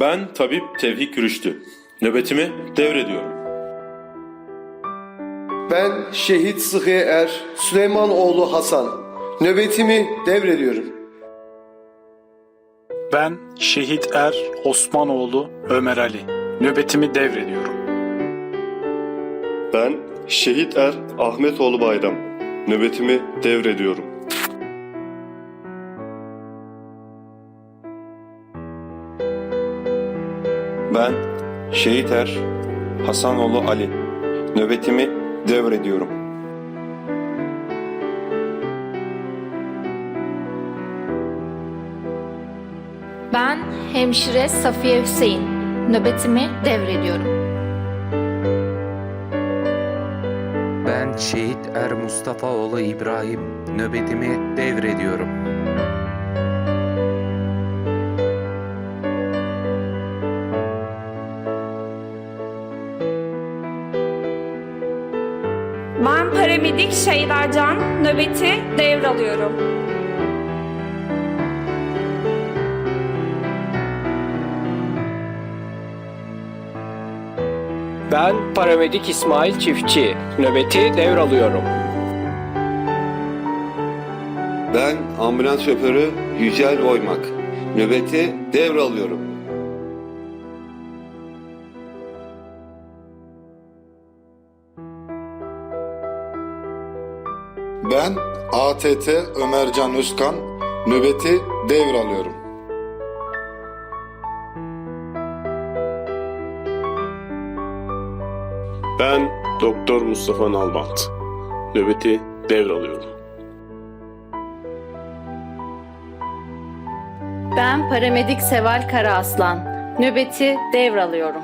Ben tabip Tevfik Rüştü. Nöbetimi devrediyorum. Ben şehit Sıhhiye Er Süleymanoğlu Hasan. Nöbetimi devrediyorum. Ben Şehit Er Osmanoğlu Ömer Ali. Nöbetimi devrediyorum. Ben Şehit Er Ahmetoğlu Bayram. Nöbetimi devrediyorum. Ben Şehit Er Hasanoğlu Ali. Nöbetimi devrediyorum. Ben hemşire Safiye Hüseyin. Nöbetimi devrediyorum. Ben şehit Er Mustafaoğlu İbrahim nöbetimi devrediyorum. Ben paramedik Şeyda Can nöbeti devralıyorum. Ben paramedik İsmail Çiftçi. Nöbeti devralıyorum. Ben ambulans şoförü Yücel Boymak. Nöbeti devralıyorum. Ben ATT Ömercan Özkan nöbeti devralıyorum. Ben Doktor Mustafa Nalbant. Nöbeti devralıyorum. Ben paramedik Seval Karaaslan. Nöbeti devralıyorum.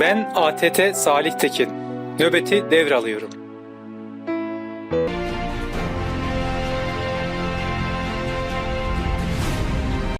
Ben ATT Salih Tekin. Nöbeti devralıyorum.